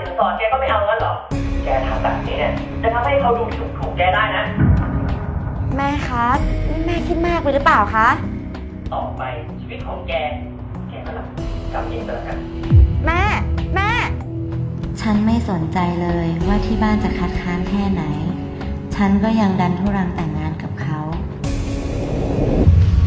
สินสอดแกก็ไม่เอางั้นเหรอ แกทำแบบนี้เนี่ยจะทำให้เขาดูถูกถูกแกได้นะ แม่คะแม่คิดมากไปหรือเปล่าคะ ต่อไปชีวิตของแก แกก็รับกรรมเองก็แล้วกันแม่ แม่ ฉันไม่สนใจเลยว่าที่บ้านจะคัดค้านแค่ไหน ฉันก็ยังดันทุรังแต่งงานกับเขา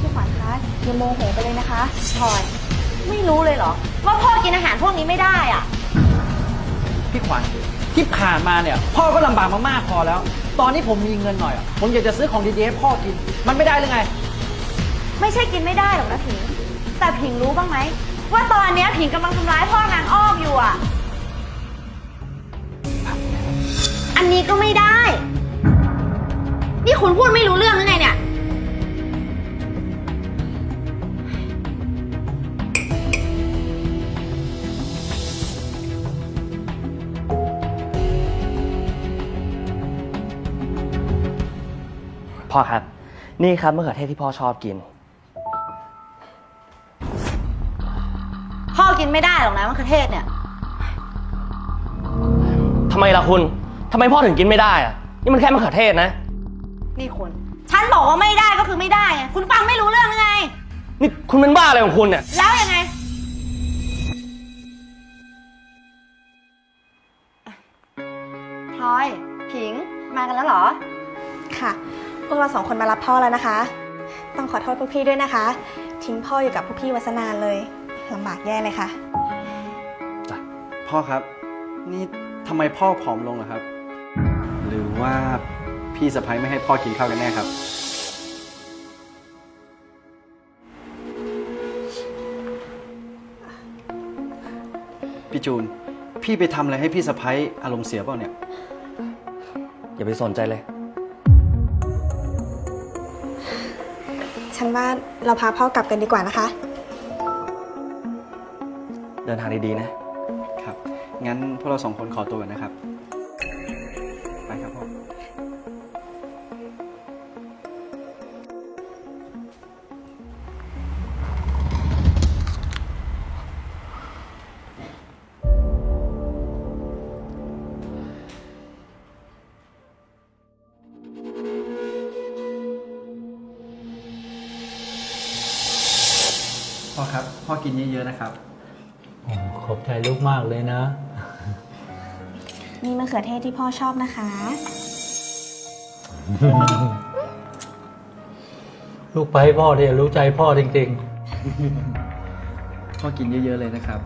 พี่ขวัญคะอย่าโมโหไปเลยนะคะพลอย ไม่รู้เลยเหรอ ว่าพ่อกินอาหารพวกนี้ไม่ได้อะ พี่ขวัญที่ผ่านมาเนี่ยพ่อก็ลำบากมามากพอแล้ว ตอนนี้ผมมีเงินหน่อยอะผมอยากจะซื้อของดีๆให้พ่อกิน มันไม่ได้หรือไง ไม่ใช่กินไม่ได้หรอกนะผิง แต่ผิงรู้บ้างไหม ว่าตอนเนี้ยผิงกำลังทำร้ายพ่อนางอ้อมอยู่อะ อันนี้ก็ไม่ได้ นี่คุณพูดไม่รู้เรื่องหรือไงเนี่ย พ่อครับ นี่ครับมะเขือเทศที่พ่อชอบกิน พ่อกินไม่ได้หรอกนะมะเขือเทศเนี่ยทำไมล่ะคุณ ทำไมพ่อถึงกินไม่ได้อะนี่มันแค่มะเขือเทศนะ นี่คุณ ฉันบอกว่าไม่ได้ก็คือไม่ได้ไงคุณฟังไม่รู้เรื่องหรือไง นี่คุณเป็นบ้าอะไรของคุณเนี่ย แล้วยังไง พลอย ผิง มากันแล้วเหรอ ค่ะ พวกเราสองคนมารับพ่อแล้วนะคะ ต้องขอโทษพวกพี่ด้วยนะคะ ทิ้งพ่ออยู่กับพวกพี่วัสนานเลยลำบากแย่เลยค่ะพ่อครับ นี่ทำไมพ่อผอมลงอะครับ หรือว่าพี่สะพ้ยไม่ให้พ่อกินข้าวกันแน่ครับ พี่จูน พี่ไปทำอะไรให้พี่สะพ้ยอารมณ์เสียเปล่าเนี่ย อย่าไปสนใจเลย ฉันว่าเราพาพ่อกลับกันดีกว่านะคะ เดินทางดีๆนะครับ งั้นพวกเราสองคนขอตัวก่อนนะครับ พ่อครับ พ่อกินเยอะๆนะครับ โอ้ขอบใจลูกมากเลยนะนี่มะเขือเทศที่พ่อชอบนะคะ ลูกไปให้พ่อเดี๋ยวรู้ใจพ่อจริงพ่อกินเยอะๆเลยนะครับ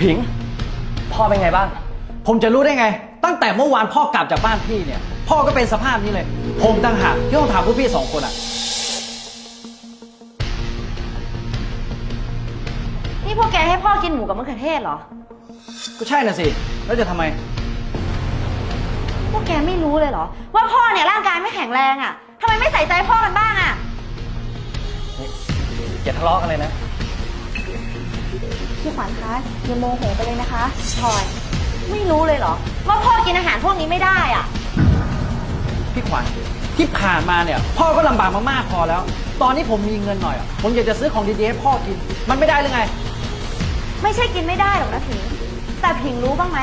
ผิง พ่อเป็นไงบ้าง ผมจะรู้ได้ไง ตั้งแต่เมื่อวานพ่อกลับจากบ้านพี่เนี่ย พ่อก็เป็นสภาพนี้เลย ผมต่างหากที่ต้องถามพวกพี่สองคนอะนี่พวกแกให้พ่อกินหมูกับมะเขือเทศเหรอ ก็ใช่น่ะสิ แล้วจะทำไม พวกแกไม่รู้เลยเหรอ ว่าพ่อเนี่ยร่างกายไม่แข็งแรงอะทำไมไม่ใส่ใจพ่อกันบ้างอะอย่าทะเลาะกันเลยนะ พี่ขวัญคะอย่าโมโหไปเลยนะคะพลอย ไม่รู้เลยเหรอว่าพ่อกินอาหารพวกนี้ไม่ได้อะ พี่ขวัญที่ผ่านมาเนี่ย พ่อก็ลำบากมามากพอแล้ว ตอนนี้ผมมีเงินหน่อยอะผมอยากจะซื้อของดีๆให้พ่อกิน มันไม่ได้หรือไง ไม่ใช่กินไม่ได้หรอกนะผิง แต่ผิงรู้บ้างไหม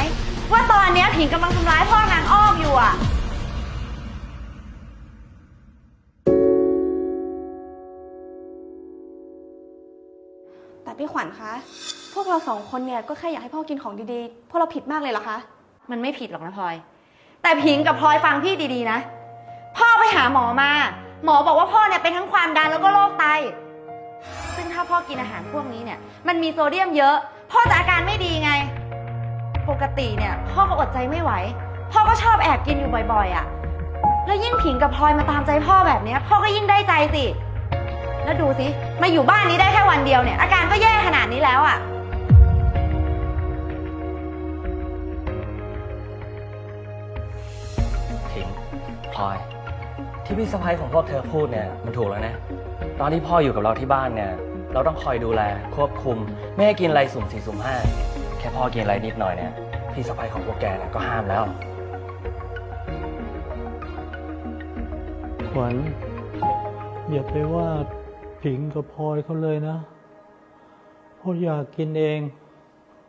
ว่าตอนเนี้ยผิงกำลังทำร้ายพ่อนางอ้อมอยู่อะ ขวัญคะ พวกเราสองคนเนี่ยก็แค่อยากให้พ่อกินของดีๆ พวกเราผิดมากเลยเหรอคะ มันไม่ผิดหรอกนะพลอย แต่ผิงกับพลอยฟังพี่ดีๆนะ พ่อไปหาหมอมา หมอบอกว่าพ่อเนี่ยเป็นทั้งความดันแล้วก็โรคไต ซึ่งถ้าพ่อกินอาหารพวกนี้เนี่ย มันมีโซเดียมเยอะ พ่อจะอาการไม่ดีไง ปกติเนี่ย พ่อก็อดใจไม่ไหว พ่อก็ชอบแอบกินอยู่บ่อยๆอะ แล้วยิ่งผิงกับพลอยมาตามใจพ่อแบบเนี้ย พ่อก็ยิ่งได้ใจสิ แล้วดูสิ มาอยู่บ้านนี้ได้แค่วันเดียวเนี่ย อาการก็แย่ขนาดนี้แล้วอะ่ะ ถิงพลอย ที่พี่สะพ้ยของพวกเธอพูดเนี่ยมันถูกแล้วนะ ตอนที่พ่ออยู่กับเราที่บ้านเนี่ย เราต้องคอยดูแลควบคุม ไม่ให้กินอะไรสุ่มสี่สุ่มห้าแค่พ่อกินอะไรนิดหน่อยเนี่ยพี่สะพ้ยของพวกแกเนี่ยก็ห้ามแล้วขวัญอย่าไปว่า ผิงกับพลอยเขาเลยนะพ่ออยากกินเอง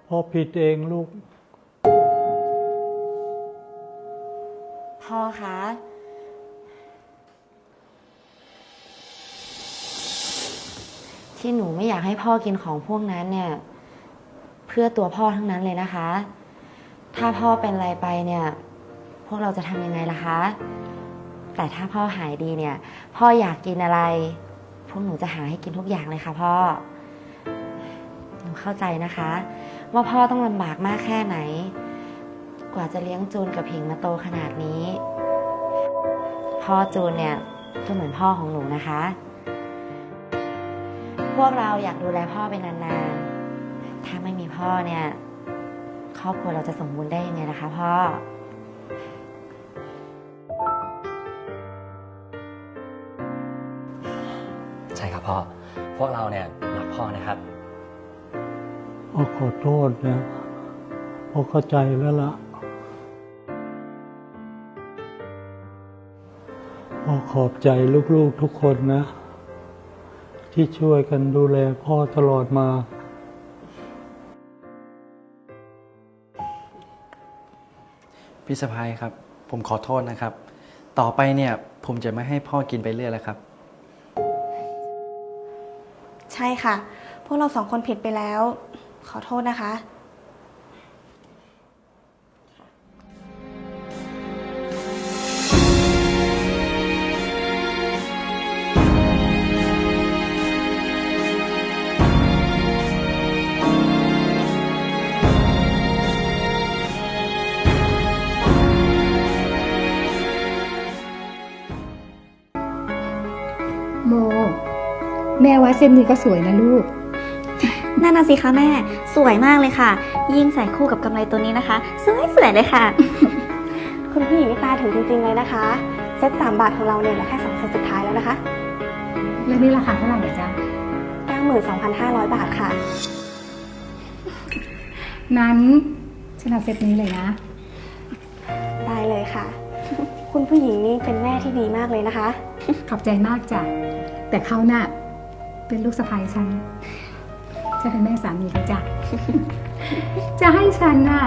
พ่อผิดเองลูก พ่อคะ ที่หนูไม่อยากให้พ่อกินของพวกนั้นเนี่ย เพื่อตัวพ่อทั้งนั้นเลยนะคะ ถ้าพ่อเป็นอะไรไปเนี่ย พวกเราจะทำยังไงล่ะคะ แต่ถ้าพ่อหายดีเนี่ย พ่ออยากกินอะไร พวกหนูจะหาให้กินทุกอย่างเลยค่ะพ่อ หนูเข้าใจนะคะ ว่าพ่อต้องลำบากมากแค่ไหน กว่าจะเลี้ยงจูนกับผิงมาโตขนาดนี้ พ่อจูนเนี่ยก็เหมือนพ่อของหนูนะคะ พวกเราอยากดูแลพ่อไปนานๆ ถ้าไม่มีพ่อเนี่ย ครอบครัวเราจะสมบูรณ์ได้ยังไงล่ะคะพ่อ ครับพ่อ พวกเราเนี่ยรักพ่อนะครับ พ่อขอโทษนะพ่อเข้าใจแล้วล่ะพ่อขอบใจลูกๆทุกคนนะ ที่ช่วยกันดูแลพ่อตลอดมาพี่สะพ้ยครับ ผมขอโทษนะครับ ต่อไปเนี่ยผมจะไม่ให้พ่อกินไปเรื่อยแล้วครับ ใช่ค่ะ พวกเราสองคนผิดไปแล้ว ขอโทษนะคะ โม แม่ว่าเส้นนี้ก็สวยนะลูก นั่นน่ะสิคะแม่ สวยมากเลยค่ะ ยิ่งใส่คู่กับกำไรตัวนี้นะคะ สวยสวยๆเลยค่ะ คุณผู้หญิงนี่ตาถึงจริงๆเลยนะคะ เซ็ตสามบาทของเราเนี่ยเหลือแค่สองเซตสุดท้ายแล้วนะคะ แล้วนี่ราคาเท่าไหร่อะจ๊ะ 92,500 บาทค่ะ นั้นฉันเอาเซตนี้เลยนะ ได้เลยค่ะ คุณผู้หญิงนี่เป็นแม่ที่ดีมากเลยนะคะ ขอบใจมากจ้ะ แต่เขาน่ะ เป็นลูกสะใภ้ฉัน จะเป็นแม่สามีเขาจ้ะ จะให้ฉันน่ะ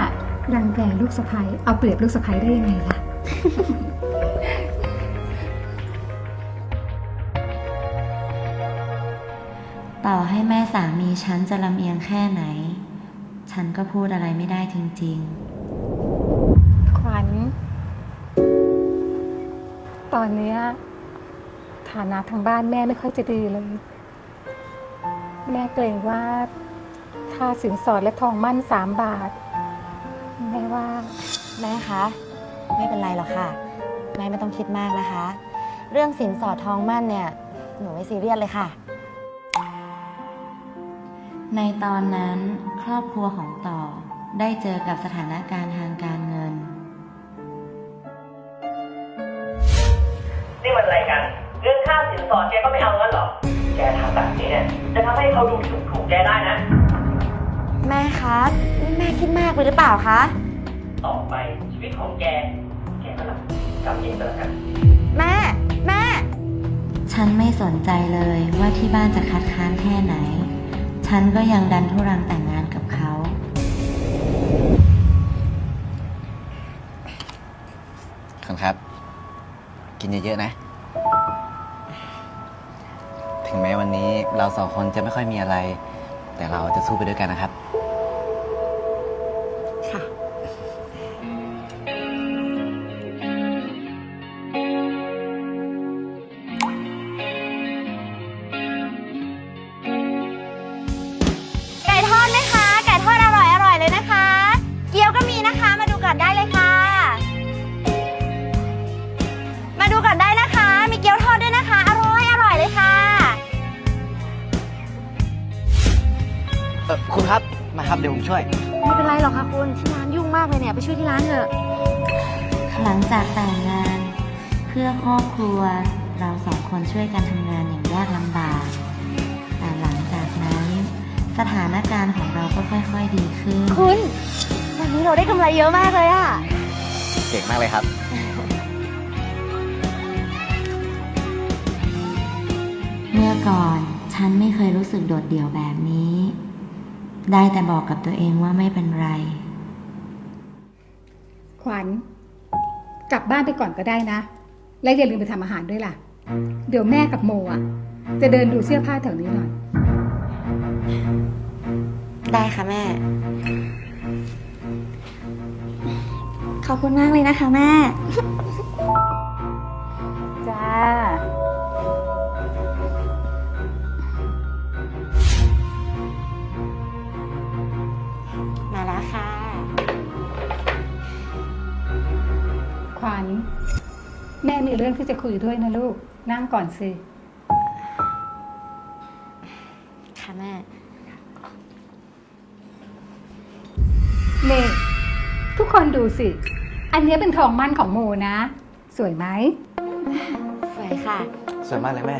รังแกลูกสะใภ้เอาเปรียบลูกสะใภ้ได้ยังไงล่ะ ต่อให้แม่สามีฉันจะลำเอียงแค่ไหน ฉันก็พูดอะไรไม่ได้จริงๆขวัญ ตอนเนี้ยฐานะทางบ้านแม่ไม่ค่อยจะดีเลย แม่เกรงว่าค่าสินสอดและทองมั่นสามบาท แม่ว่า แม่คะ ไม่เป็นไรหรอกค่ะ แม่ไม่ต้องคิดมากนะคะ เรื่องสินสอดทองมั่นเนี่ย หนูไม่ซีเรียสเลยค่ะ ในตอนนั้นครอบครัวของต่อได้เจอกับสถานการณ์ทางการเงิน นี่มันอะไรกัน เรื่องค่าสินสอดแกก็ไม่เอางั้นเหรอ แกทำแบบนี้เนี่ยจะทำให้เขาดูถูกถูกแกได้นะ แม่คะแม่คิดมากไปหรือเปล่าคะ ต่อไปชีวิตของแก แกก็รับกรรมเองก็แล้วกัน แม่ แม่ ฉันไม่สนใจเลยว่าที่บ้านจะคัดค้านแค่ไหน ฉันก็ยังดันทุรังแต่งงานกับเขาคุณครับ กินเยอะๆนะ ถึงแม้วันนี้เราสองคนจะไม่ค่อยมีอะไร แต่เราจะสู้ไปด้วยกันนะครับ ช่วย ไม่เป็นไรหรอกค่ะคุณที่ร้านยุ่งมากเลยเนี่ยไปช่วยที่ร้านเถอะ หลังจากแต่งงาน เพื่อครอบครัวเราสองคนช่วยกันทำงานอย่างยากลำบาก แต่หลังจากนั้น สถานการณ์ของเราก็ค่อยๆดีขึ้น คุณ วันนี้เราได้กำไรเยอะมากเลยอะเก่งมากเลยครับ เมื่อก่อนฉันไม่เคยรู้สึกโดดเดี่ยวแบบนี้ ได้แต่บอกกับตัวเองว่าไม่เป็นไร ขวัญ กลับบ้านไปก่อนก็ได้นะ และอย่าลืมไปทำอาหารด้วยล่ะ เดี๋ยวแม่กับโมอะ จะเดินดูเสื้อผ้าแถวนี้หน่อย ได้ค่ะแม่ ขอบคุณมากเลยนะคะแม่ จ้ามา เรื่องที่จะคุยด้วยนะลูก นั่งก่อนสิ ค่ะแม่ เมย์ทุกคนดูสิ อันนี้เป็นทองมั่นของโมนะ สวยไหม สวยค่ะ สวยมากเลยแม่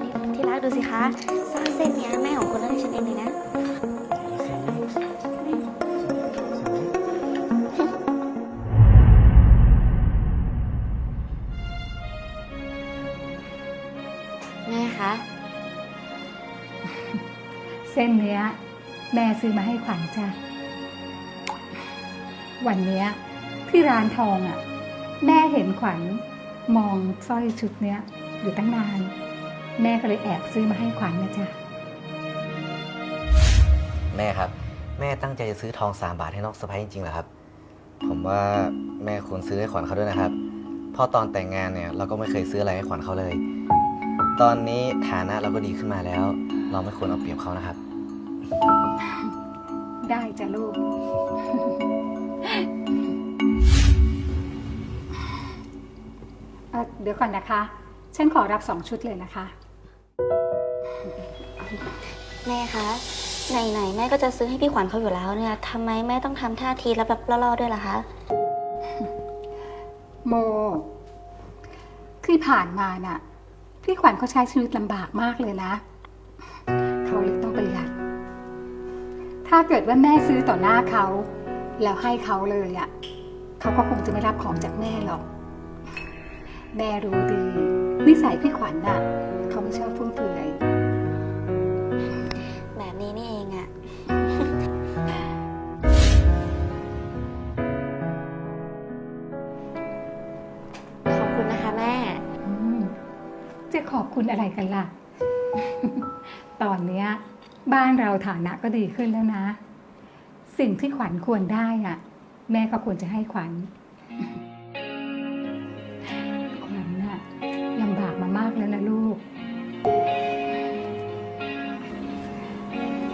นี่ที่รักดูสิคะสร้อยเส้นเนี้ยแม่ของคุณเลือกให้ฉันเองเลยนะ นเนี้ยแม่ซื้อมาให้ขวัญจ้ะ วันเนี้ยที่ร้านทองอะ แม่เห็นขวัญมองสร้อยชุดเนี้ยอยู่ตั้งนาน แม่ก็เลยแอบซื้อมาให้ขวัญนะจ๊ะ แม่ครับ แม่ตั้งใจจะซื้อทองสามบาทให้น้องสะพ้ายจริงๆเหรอครับ ผมว่าแม่ควรซื้อให้ขวัญเขาด้วยนะครับเพราะตอนแต่งงานเนี่ยเราก็ไม่เคยซื้ออะไรให้ขวัญเขาเลย ตอนนี้ฐานะเราก็ดีขึ้นมาแล้ว เราไม่ควรเอาเปรียบเขานะครับ ได้จ้ะลูกเอ่อเดี๋ยวก่อนนะคะ ฉันขอรับสองชุดเลยนะคะ แม่คะ ไหนๆ แม่ก็จะซื้อให้พี่ขวัญเขาอยู่แล้วเนี่ยทำไมแม่ต้องทำท่าทีแล้วแบบล่อๆด้วยล่ะคะ โมที่ผ่านมาน่ะ พี่ขวัญเขาใช้ชีวิตลำบากมากเลยนะ เขาเลยต้องประหยัด ถ้าเกิดว่าแม่ซื้อต่อหน้าเขา แล้วให้เขาเลยอะ่ะเขาก็คงจะไม่รับของจากแม่หรอก แม่รู้ดี นิสัยพี่ขวัญน่ะเขาไม่ชอบฟุ่มเฟือยแบบนี้นี่เองอะขอบคุณนะคะแม่ อืมจะขอบคุณอะไรกันล่ะ ตอนเนี้ย บ้านเราฐานะก็ดีขึ้นแล้วนะ สิ่งที่ขวัญควรได้อะแม่ก็ควรจะให้ขวัญ ขวัญน่ะลำบากมามากแล้วนะลูก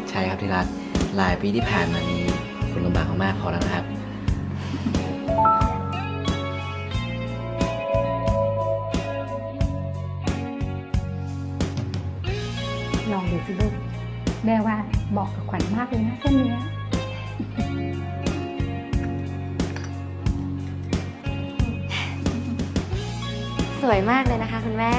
ใช่ครับที่รักหลายปีที่ผ่านมานี้คุณลำบากมากๆพอแล้วนะครับ ลองดูสิลูก แม่ว่าเหมาะกับขวัญมากเลยนะเส้นเนี้ยสวยมากเลยนะคะคุณแม่